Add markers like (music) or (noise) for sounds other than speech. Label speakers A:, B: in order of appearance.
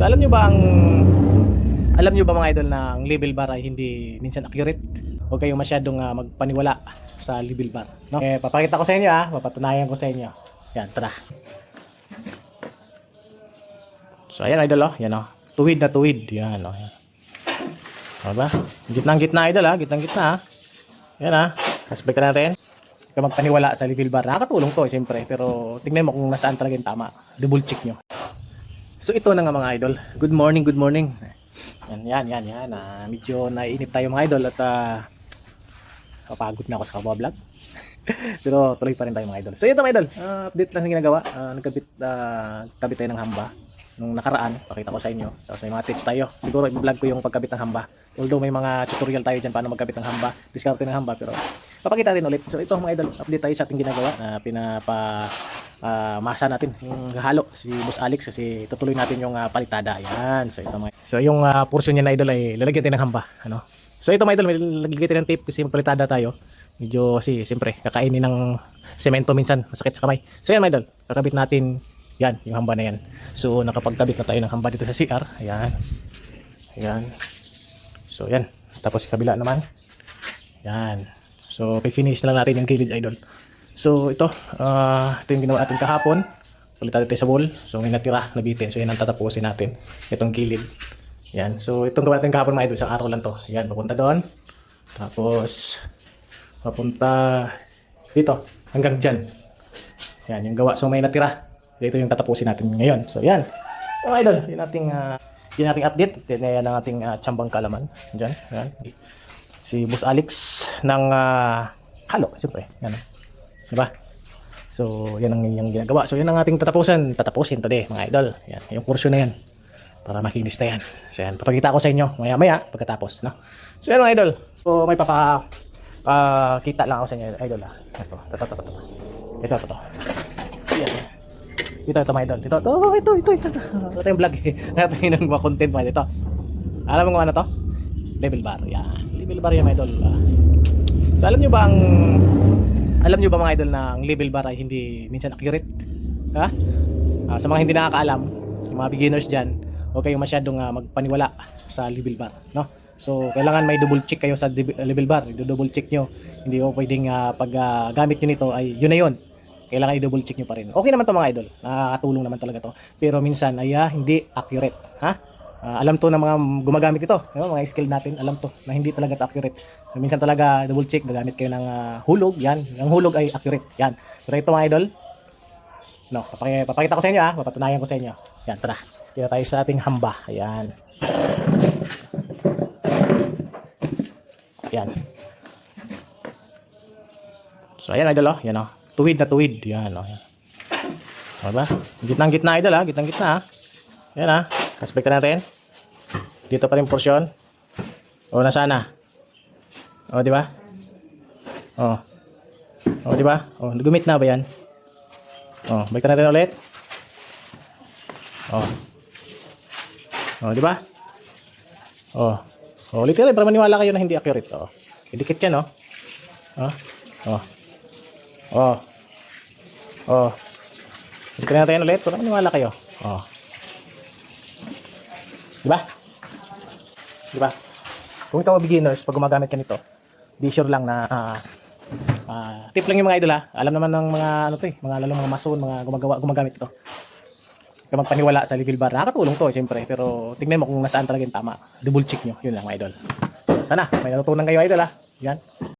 A: So alam nyo ba ang alam nyo ba mga idol na ang level bar ay hindi minsan accurate? Huwag kayong masyadong ah, magpaniwala sa level bar. No? Eh, papakita ko sa inyo ah, papatunayan ko sa inyo. Yan, tara. So ayan idol oh, yan oh. Tuwid na tuwid, yan oh. Yan. Diba? Gitnang gitna idol ah, gitnang gitna ah. Yan ah. Kasbay ka natin. Huwag magpaniwala sa level bar. Nakakatulong to, siyempre. Pero tingnan mo kung nasaan talaga yung tama. Double check nyo. So ito na nga mga idol. Good morning, good morning. Yan, yan, yan, yan. Ah, medyo naiinip tayo mga idol at ah, papagod na ako sa kabawa vlog. (laughs) Pero tuloy pa rin tayo mga idol. So ito mga idol, ah, update lang yung ginagawa. Ah, nagkabit, ah, kabit tayo ng hamba. Nung nakaraan, pakita ko sa inyo. Tapos may mga tips tayo. Siguro i-vlog ko yung pagkabit ng hamba. Although may mga tutorial tayo dyan paano magkabit ng hamba. Discarte ng hamba. Pero papakita natin ulit. So ito mga idol, update tayo sa ating ginagawa na pinapa ah, masa natin yung halo si Boss Alex kasi tutuloy natin yung ah, palitada. Ayan. So ito mga So yung ah, portion niya na idol ay lalagyan tayo ng hamba, ano. So ito mga idol, lalagyan tayo ng tape kasi magpalitada tayo. Medyo kasi siyempre kakainin ng semento minsan, masakit sa kamay. So yan mga idol, kakabit natin yan, yung hamba na yan. So nakapagkabit na tayo ng hamba dito sa CR. Ayan. Ayan. So yan. Tapos kabila naman. Yan. So finish na lang natin yung gilid idol. So ito, ah ito yung ginawa natin kahapon. Palitan natin sa wall. So may natira na bitin. So yan ang tatapusin natin. Itong gilid. Yan. So itong gawa natin kahapon mga idol. Isang araw lang to. Yan. Papunta doon. Tapos papunta dito. Hanggang dyan. Yan. Yung gawa. So may natira. Ito yung tatapusin natin ngayon. So yan. Mga idol. Yung ating uh, yung ating update. Yan ang ating uh, tsambang kalaman. Diyan. Yan. Si Boss Alex ng ah, halo. Siyempre. Yan. Diba? So, yan ang yung ginagawa. So, yan ang ating tatapusan. Tatapusin today, mga idol. Yan, yung portion na yan. Para makinis na yan. So, yan. Papakita ko sa inyo maya-maya pagkatapos, no? So, yan mga idol. So, may papa ah, kita lang ako sa inyo, idol, ah. Ito, ito, ito, ito. Ito, ito, ito. Yan. Ito, ito, mga idol. Ito, ito, ito, ito, ito. Ito yung vlog, eh. (laughs) Ito yung mga content, mga. Ito. Alam mo kung ano to? Level bar. Yan. Level bar yan, mga idol. So, alam nyo ba ang alam nyo ba mga idol na ang level bar ay hindi minsan accurate? Ha? Ah, sa mga hindi nakakaalam, yung mga beginners dyan, huwag kayong masyadong ah, magpaniwala sa level bar. No? So, kailangan may double check kayo sa level bar. I-double check nyo. Hindi ko pwedeng ah, pag ah, gamit nyo nito ay yun na yun. Kailangan i-double check nyo pa rin. Okay naman to mga idol. Nakakatulong naman talaga to. Pero minsan ay ah, hindi accurate. Ha? Ah, alam to ng mga gumagamit ito, no? mga skill natin, alam to na hindi talaga accurate. Minsan talaga double check, gagamit kayo ng ah, hulog, yan. Ang hulog ay accurate, yan. Pero ito mga idol, no, papakita, papakita ko sa inyo ah, papatunayan ko sa inyo. Yan, tara. Dito tayo sa ating hamba. Ayan. Yan. So ayan idol oh, yan oh. Tuwid na tuwid, yan oh. Yan. Diba? Gitnang gitna idol ah, gitnang gitna ah. Yan ah. Aspect natin. Dito pa rin porsyon. O nasaan na? O di ba? O. O di ba? O nagumit na ba 'yan? O, balik natin ulit. O. O di ba? O. O ulit ulit para maniwala kayo na hindi accurate. O. Idikit 'yan, oh. O. O. O. O. Balik natin ulit para maniwala kayo. O. Di ba? Di ba? Kung ikaw beginners, pag gumagamit ka nito, be sure lang na ah, ah, tip lang yung mga idol ha. Alam naman ng mga ano to eh, mga lalong mga mason, mga gumagawa gumagamit ito. Kaya magpaniwala sa level bar. Nakakatulong to, siyempre. Pero tingnan mo kung nasaan talaga yung tama. Double check nyo. Yun lang, mga idol. Sana, may natutunan kayo, idol ha. Yan.